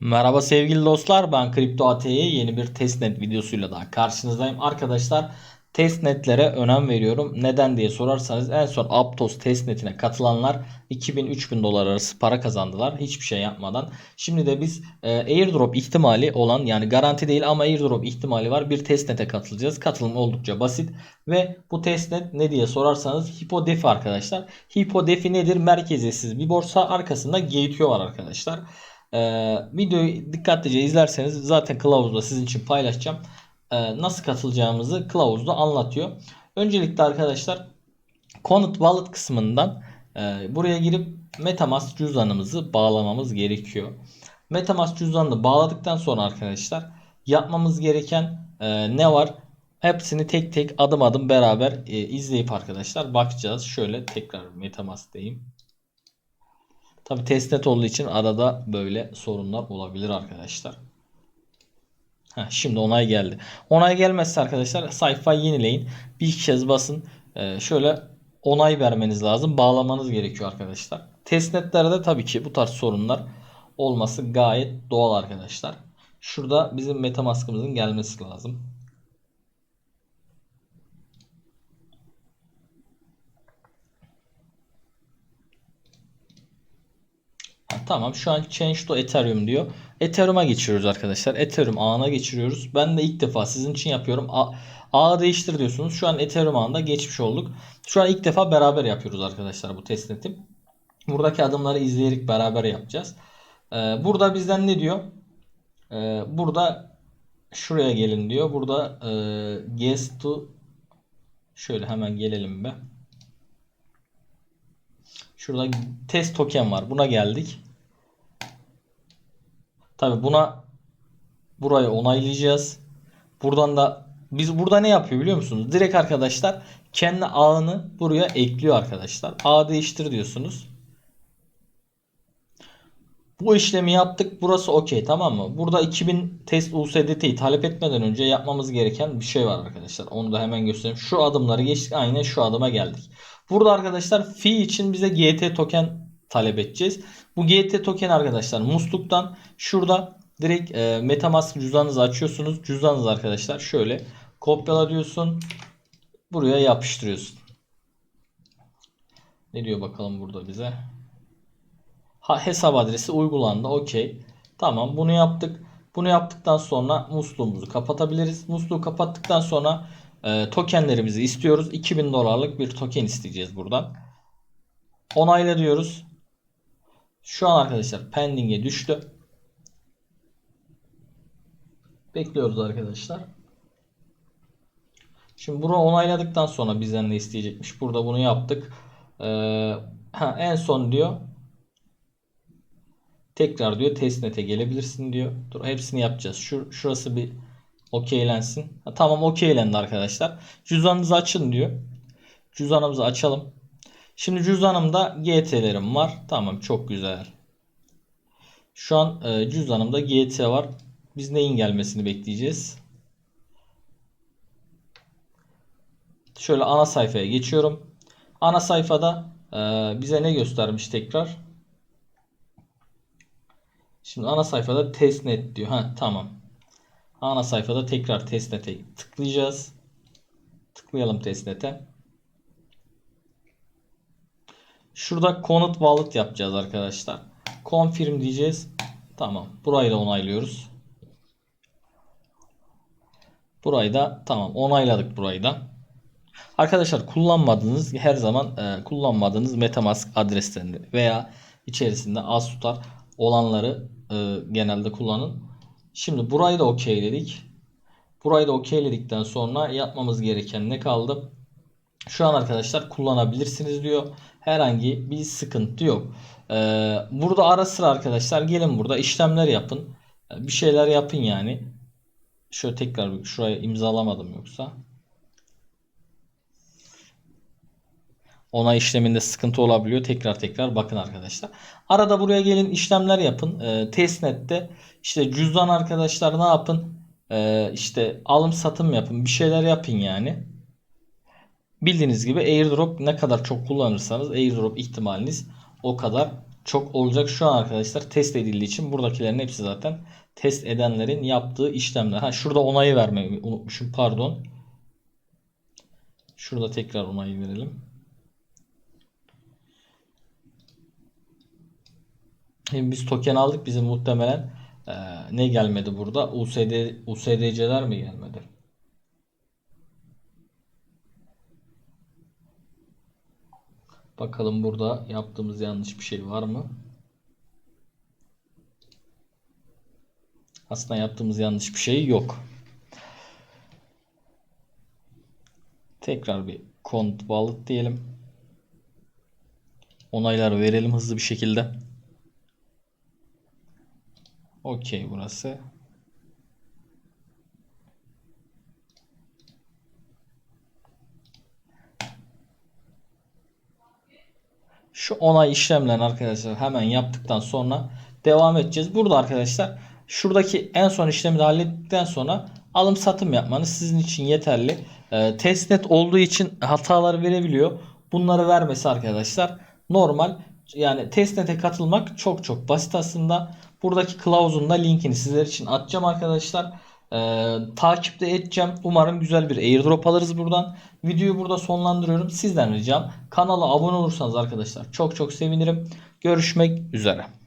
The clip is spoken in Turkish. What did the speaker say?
Merhaba sevgili dostlar ben Kripto AT'ye yeni bir testnet videosuyla daha karşınızdayım. Arkadaşlar testnetlere önem veriyorum. Neden diye sorarsanız en son Aptos testnetine katılanlar 2000-3000 dolar arası para kazandılar hiçbir şey yapmadan. Şimdi de biz e, airdrop ihtimali olan yani garanti değil ama airdrop ihtimali var bir testnete katılacağız. Katılım oldukça basit ve bu testnet ne diye sorarsanız HipoDefi arkadaşlar. HipoDefi nedir? Merkeziyetsiz bir borsa arkasında Gateway var arkadaşlar. Ee, videoyu dikkatlice izlerseniz zaten kılavuzda sizin için paylaşacağım. Ee, nasıl katılacağımızı kılavuzda anlatıyor. Öncelikle arkadaşlar Conut Wallet kısmından e, buraya girip Metamask cüzdanımızı bağlamamız gerekiyor. Metamask cüzdanını bağladıktan sonra arkadaşlar yapmamız gereken e, ne var? Hepsini tek tek adım adım beraber e, izleyip arkadaşlar bakacağız. Şöyle tekrar Metamask diyeyim. Tabi testnet olduğu için arada böyle sorunlar olabilir arkadaşlar. Heh, şimdi onay geldi. Onay gelmezse arkadaşlar sayfayı yenileyin. Bir kez basın. Ee, şöyle onay vermeniz lazım. Bağlamanız gerekiyor arkadaşlar. Testnetlerde tabii ki bu tarz sorunlar olması gayet doğal arkadaşlar. Şurada bizim Metamask'ımızın gelmesi lazım. Ha, Tamam şu an change to Ethereum diyor. Ethereum'a geçiriyoruz arkadaşlar. Ethereum ağına geçiriyoruz. Ben de ilk defa sizin için yapıyorum. A ağı değiştir diyorsunuz. Şu an Ethereum ağında geçmiş olduk. Şu an ilk defa beraber yapıyoruz arkadaşlar bu testneti. Buradaki adımları izleyerek beraber yapacağız. Ee, burada bizden ne diyor? Ee, burada şuraya gelin diyor. Burada e, guess to şöyle hemen gelelim be. Şurada test token var. Buna geldik. Tabi buna burayı onaylayacağız. Buradan da biz burada ne yapıyor biliyor musunuz? Direkt arkadaşlar kendi ağını buraya ekliyor arkadaşlar. Ağ değiştir diyorsunuz. Bu işlemi yaptık. Burası okey tamam mı? Burada 2000 test USDT'yi talep etmeden önce yapmamız gereken bir şey var arkadaşlar. Onu da hemen göstereyim. Şu adımları geçtik. Aynen şu adıma geldik. Burada arkadaşlar fee için bize GT token talep edeceğiz. Bu GT token arkadaşlar musluktan şurada direkt e, Metamask cüzdanınızı açıyorsunuz. Cüzdanınızı arkadaşlar şöyle kopyala diyorsun. Buraya yapıştırıyorsun. Ne diyor bakalım burada bize? Ha, hesap adresi uygulandı. Okey. Tamam bunu yaptık. Bunu yaptıktan sonra musluğumuzu kapatabiliriz. Musluğu kapattıktan sonra e, tokenlerimizi istiyoruz. 2000 dolarlık bir token isteyeceğiz buradan. Onayla diyoruz. Şu an arkadaşlar pending'e düştü. Bekliyoruz arkadaşlar. Şimdi bunu onayladıktan sonra bizden ne isteyecekmiş? Burada bunu yaptık. Ee, en son diyor Tekrar diyor testnet'e gelebilirsin diyor. Dur hepsini yapacağız. Şu, şurası bir okeylensin. Ha, tamam okeylendi arkadaşlar. Cüzdanınızı açın diyor. Cüzdanımızı açalım. Şimdi cüzdanımda GT'lerim var. Tamam çok güzel. Şu an e, cüzdanımda GT var. Biz neyin gelmesini bekleyeceğiz? Şöyle ana sayfaya geçiyorum. Ana sayfada e, bize ne göstermiş tekrar? Şimdi ana sayfada testnet diyor. Ha tamam. Ana sayfada tekrar testnet'e tıklayacağız. Tıklayalım testnet'e. Şurada Conut Wallet yapacağız arkadaşlar. Confirm diyeceğiz. Tamam. Burayı da onaylıyoruz. Burayı da tamam onayladık burayı da. Arkadaşlar kullanmadığınız her zaman e, kullanmadığınız MetaMask adreslerini veya içerisinde az tutar olanları e, genelde kullanın. Şimdi burayı da okeyledik. Burayı da okeyledikten sonra yapmamız gereken ne kaldı? Şu an arkadaşlar kullanabilirsiniz diyor. Herhangi bir sıkıntı yok. Ee, burada ara sıra arkadaşlar gelin burada işlemler yapın. Ee, Bir şeyler yapın yani. Şöyle tekrar şuraya imzalamadım yoksa. Onay işleminde sıkıntı olabiliyor. Tekrar tekrar bakın arkadaşlar. Arada buraya gelin işlemler yapın. E, testnet'te işte cüzdan arkadaşlar ne yapın? E, işte alım satım yapın. Bir şeyler yapın yani. Bildiğiniz gibi airdrop ne kadar çok kullanırsanız airdrop ihtimaliniz o kadar çok olacak şu an arkadaşlar test edildiği için buradakilerin hepsi zaten test edenlerin yaptığı işlemler. Ha şurada onayı vermeyi unutmuşum pardon. Şurada tekrar onayı verelim. Şimdi biz token aldık bizim muhtemelen eee, ne gelmedi burada? USD USDC'ler mi gelmedi? Bakalım burada yaptığımız yanlış bir şey var mı? Aslında yaptığımız yanlış bir şey yok. Tekrar bir kont wallet diyelim. Onaylar verelim hızlı bir şekilde. Okey burası. Şu onay işlemlerini arkadaşlar hemen yaptıktan sonra devam edeceğiz. Burada arkadaşlar şuradaki en son işlemi de hallettikten sonra alım satım yapmanız sizin için yeterli. Ee, testnet olduğu için hatalar verebiliyor. Bunları vermesi arkadaşlar normal. Yani testnet'e katılmak çok çok basit aslında. Buradaki kılavuzun da linkini sizler için atacağım arkadaşlar. Ee, takipte edeceğim. Umarım güzel bir airdrop alırız buradan. Videoyu burada sonlandırıyorum. Sizden ricam kanala abone olursanız arkadaşlar çok çok sevinirim. Görüşmek üzere.